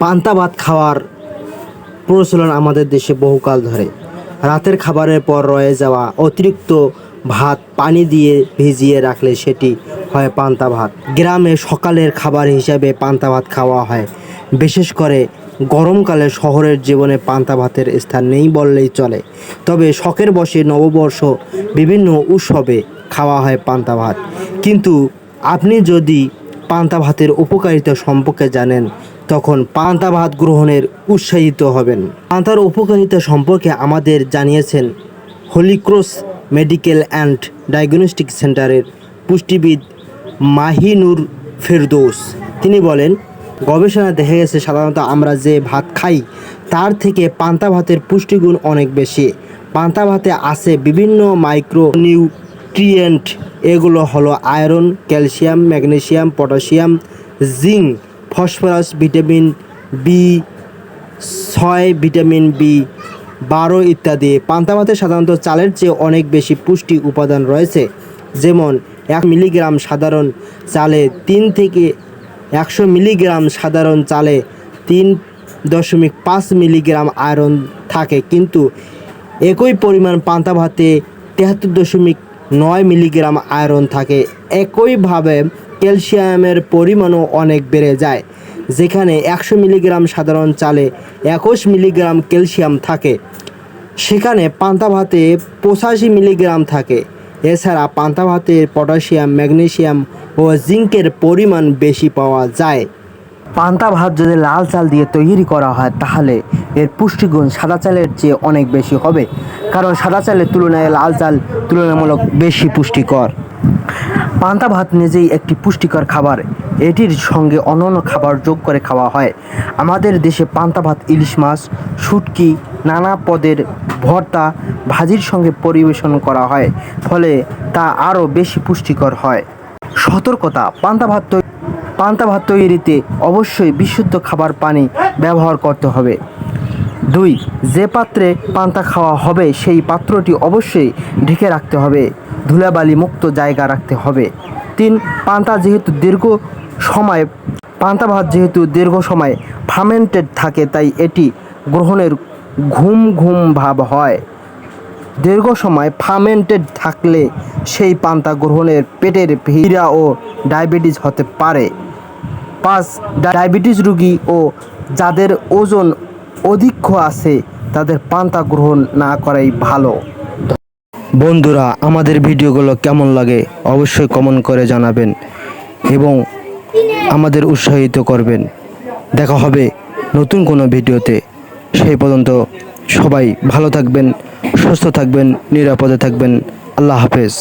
পান্তা ভাত খাওয়ার প্রচলন আমাদের দেশে বহুকাল ধরে। রাতের খাবারের পর রয়ে যাওয়া অতিরিক্ত ভাত পানি দিয়ে ভিজিয়ে রাখলে সেটি হয় পান্তা ভাত। গ্রামে সকালের খাবার হিসাবে পান্তা ভাত খাওয়া হয়। বিশেষ করে গরমকালে শহরের জীবনে পান্তা ভাতের স্থান নেই বললেই চলে। তবে শখের বসে নববর্ষ বিভিন্ন উৎসবে খাওয়া হয় পান্তা ভাত। কিন্তু আপনি যদি পান্তা ভাতের উপকারিতা সম্পর্কে জানেন তখন পান্তা ভাত গ্রহণের উৎসাহিত হবেন। পান্তার উপকারিতা সম্পর্কে আমাদের জানিয়েছেন হলিক্রস মেডিকেল অ্যান্ড ডায়াগনস্টিক সেন্টারের পুষ্টিবিদ মাহিনুর ফেরদৌস। তিনি বলেন গবেষণা দেখা গেছে সাধারণত আমরা যে ভাত খাই, তার থেকে পান্তা ভাতের পুষ্টিগুণ অনেক বেশি। পান্তা ভাতে আছে বিভিন্ন মাইক্রো নিউট্রিয়েন্ট এগুলো হলো iron, calcium, magnesium potassium zinc phosphorus vitamin B, ছয় ভিটামিন বি, বারো ইত্যাদি। পান্তা ভাতে সাধারণত চালের চেয়ে অনেক বেশি পুষ্টি উপাদান রয়েছে। যেমন, এক মিলিগ্রাম সাধারণ চালে তিন থেকে একশো মিলিগ্রাম সাধারণ চালে তিন দশমিক পাঁচ মিলিগ্রাম আয়রন থাকে। কিন্তু একই পরিমাণ পান্তা ভাতে তেহাত্তর দশমিক নয় মিলিগ্রাম আয়রন থাকে। একইভাবে ক্যালসিয়ামের পরিমাণও অনেক বেড়ে যায়, যেখানে একশো মিলিগ্রাম সাধারণ চালে একুশ মিলিগ্রাম ক্যালসিয়াম থাকে। সেখানে পান্তা ভাতে পঁচাশি মিলিগ্রাম থাকে। এছাড়া পান্তা ভাতে পটাশিয়াম ম্যাগনেসিয়াম ও জিঙ্কের পরিমাণ বেশি পাওয়া যায়। পান্তা ভাত যদি লাল চাল দিয়ে তৈরি করা হয়, তাহলে এর পুষ্টিগুণ সাদা চালের চেয়ে অনেক বেশি হবে। কারণ সাদা চালের তুলনায় লাল চাল তুলনামূলক বেশি পুষ্টিকর। পান্তা ভাত নিজেই একটি পুষ্টিকর খাবার। এটির সঙ্গে অন্যান্য খাবার যোগ করে খাওয়া হয়। আমাদের দেশে পান্তা ভাত, ইলিশ মাছ, শুটকি, নানা পদের ভর্তা ভাজির সঙ্গে পরিবেশন করা হয়, ফলে তা আরও বেশি পুষ্টিকর হয়। সতর্কতা, পান্তা ভাত পান্তা ভাত তৈরিতে অবশ্যই বিশুদ্ধ খাবার পানি ব্যবহার করতে হবে। দুই, যে পাত্রে পান্তা খাওয়া হবে, সেই পাত্রটি অবশ্যই ঢেকে রাখতে হবে ধুলাবালি মুক্ত জায়গা রাখতে হবে। তিন, পান্তা যেহেতু দীর্ঘ সময়, পান্তা ভাত যেহেতু দীর্ঘ সময় ফার্মেন্টেড থাকে, তাই এটি গ্রহণের ঘুম ঘুম ভাব হয়। দীর্ঘ সময় ফার্মেন্টেড থাকলে সেই পান্তা গ্রহণের পেটের ভিড়া ও ডায়াবেটিস হতে পারে। পাঁচ ডায়াবেটিস রোগী ও যাদের ওজন অধিক্য আছে, তাদের পান্তা গ্রহণ না করাই ভালো। বন্ধুরা, আমাদের ভিডিওগুলো কেমন লাগে অবশ্যই কমেন্ট করে জানাবেন এবং আমাদের উৎসাহিত করবেন। দেখা হবে নতুন কোনো ভিডিওতে। সেই পর্যন্ত সবাই ভালো থাকবেন, সুস্থ থাকবেন, নিরাপদে থাকবেন। আল্লাহ হাফেজ।